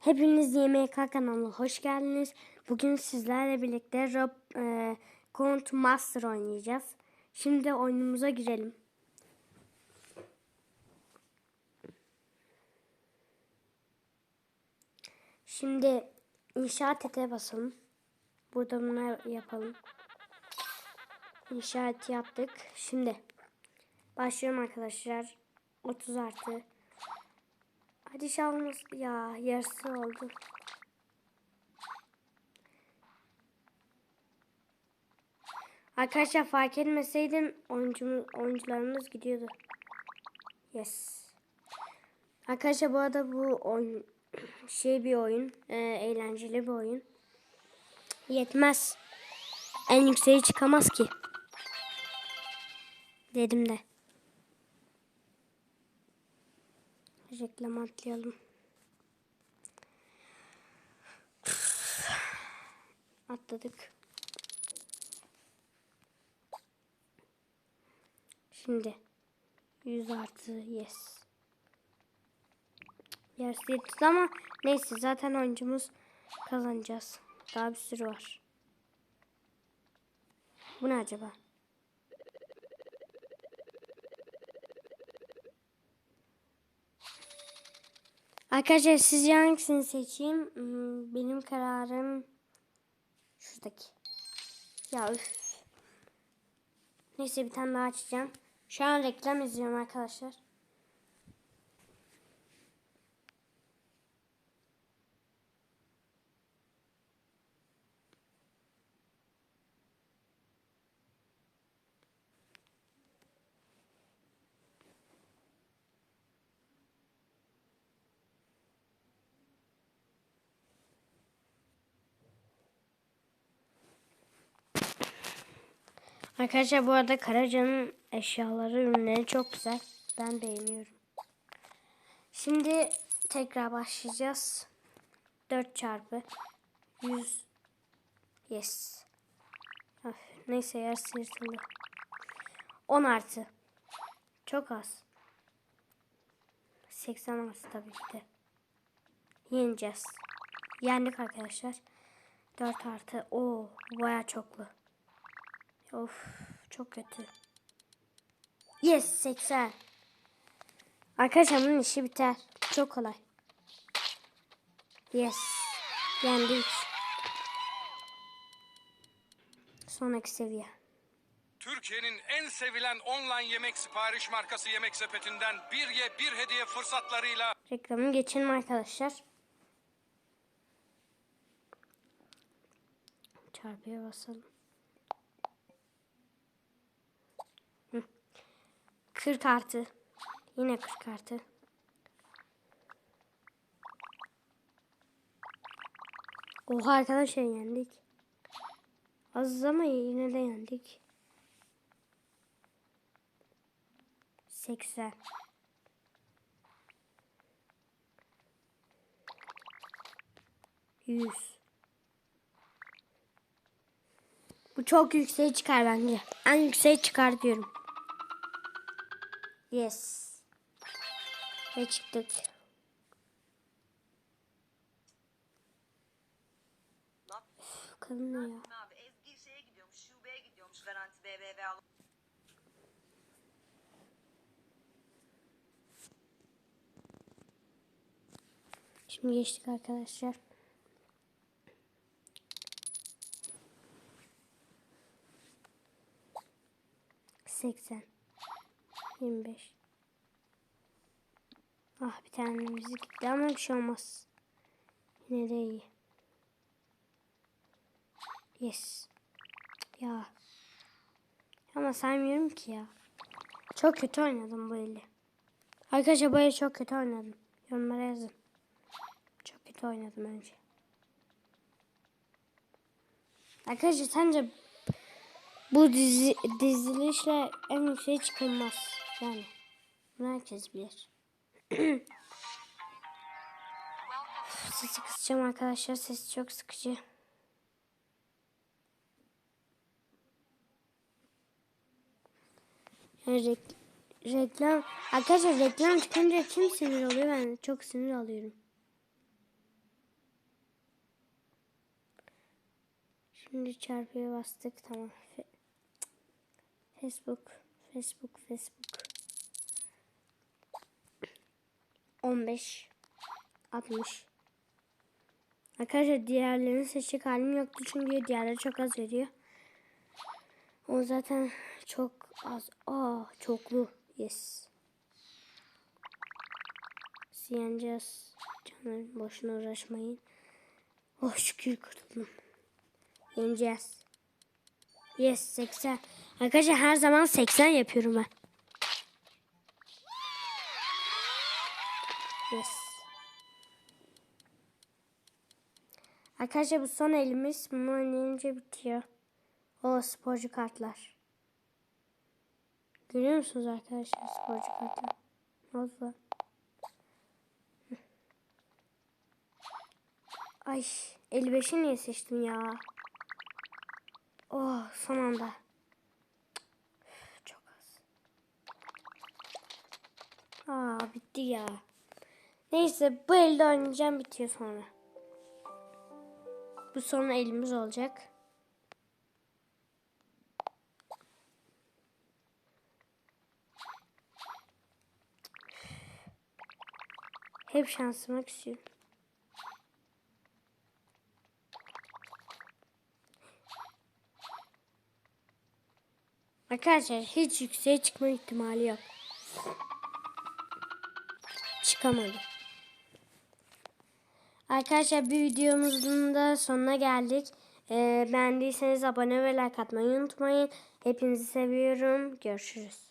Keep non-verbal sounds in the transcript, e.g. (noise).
Hepiniz YMK kanalına hoş geldiniz. Bugün sizlerle birlikte Rob e, Count Master oynayacağız. Şimdi oyunumuza girelim. Şimdi inşaat ete basalım. Burada bunu yapalım. İnşaat yaptık. Şimdi başlıyorum arkadaşlar. 30 artı. Hadi şalımız ya yarısı oldu. Arkadaşlar fark etmeseydim oyuncumuz, oyuncularımız gidiyordu. Yes. Arkadaşlar bu arada bu oyun (clears throat) şey bir oyun, e, eğlenceli bir oyun. Yetmez. En yükseğe çıkamaz ki. Dedim de. Reklam atlayalım. Atladık. Şimdi 100 artı yes. Yarısı yetişti ama neyse zaten oyuncumuz kazanacağız. Daha bir sürü var. Bu ne acaba? Arkadaşlar sizce hangisini seçeyim? Hmm, Benim kararım şuradaki. Ya üf. Neyse bir tane daha açacağım. Şu an reklam izliyorum arkadaşlar. Arkadaşlar bu arada Karaca'nın eşyaları, ürünleri çok güzel. Ben beğeniyorum. Şimdi tekrar başlayacağız. 4 çarpı 100 Yes. Öf, neyse yarısı yırtıldı. 10 artı. Çok az. 80 artı tabii ki de. Yeneceğiz. Yendik arkadaşlar. 4 artı. Oo, baya çoklu. Of çok kötü. Yes 80. Arkadaşlar bunun işi biter. Çok kolay. Yes. Yendik. Sonraki seviye. Türkiye'nin en sevilen online yemek sipariş markası Yemek Sepeti'nden bir ye bir hediye fırsatlarıyla Reklamı geçelim arkadaşlar. Çarpıya basalım. 40 artı. Yine 40 artı. Oha arkadaşlar yendik. Az ama yine de yendik. 80. Yüz. Bu çok yükseğe çıkar bence. En yükseğe çıkar diyorum. Yes. Ve çıktık. Kadın ne Ezgi şeye gidiyormuş, şubeye gidiyormuş Garanti BBV al. Şimdi geçtik arkadaşlar. Seksen. Yirmi beş. Ah bir tanemiz gitti ama bir şey olmaz. Yine de iyi. Yes. Ya. Ama saymıyorum ki ya. Çok kötü oynadım bu eli. Arkadaşlar bu eli çok kötü oynadım. Yorumlara yazın. Çok kötü oynadım önce. Arkadaşlar sence bu dizi, dizilişle en yükseğe çıkılmaz. Yani herkes bilir. (clears throat) Sesi kısacağım arkadaşlar. Sesi çok sıkıcı. Yani re reklam arkadaşlar reklam çıkınca kim sinir oluyor ben çok sinir alıyorum. Şimdi çarpıya bastık tamam. Facebook Facebook Facebook. 15. 60. Arkadaşlar diğerlerini seçecek halim yoktu çünkü diğerleri çok az veriyor. O zaten çok az. Aa çoklu. Yes. Yeneceğiz. Canım boşuna uğraşmayın. Oh şükür kurtuldum. Yeneceğiz. Yes 80. Arkadaşlar her zaman 80 yapıyorum ben. Yes. Arkadaşlar bu son elimiz. Bunu oynayınca bitiyor. O sporcu kartlar. Görüyor musunuz arkadaşlar sporcu kartlar? Ne? Ay 55'i niye seçtim ya? Oh son anda. Çok az. Aa bitti ya. Neyse bu elde oynayacağım bitiyor sonra. Bu son elimiz olacak. Hep şansıma küsüyor. Arkadaşlar hiç yükseğe çıkma ihtimali yok. Çıkamadı. Arkadaşlar bir videomuzun da sonuna geldik. Ee, beğendiyseniz abone ve like atmayı unutmayın. Hepinizi seviyorum. Görüşürüz.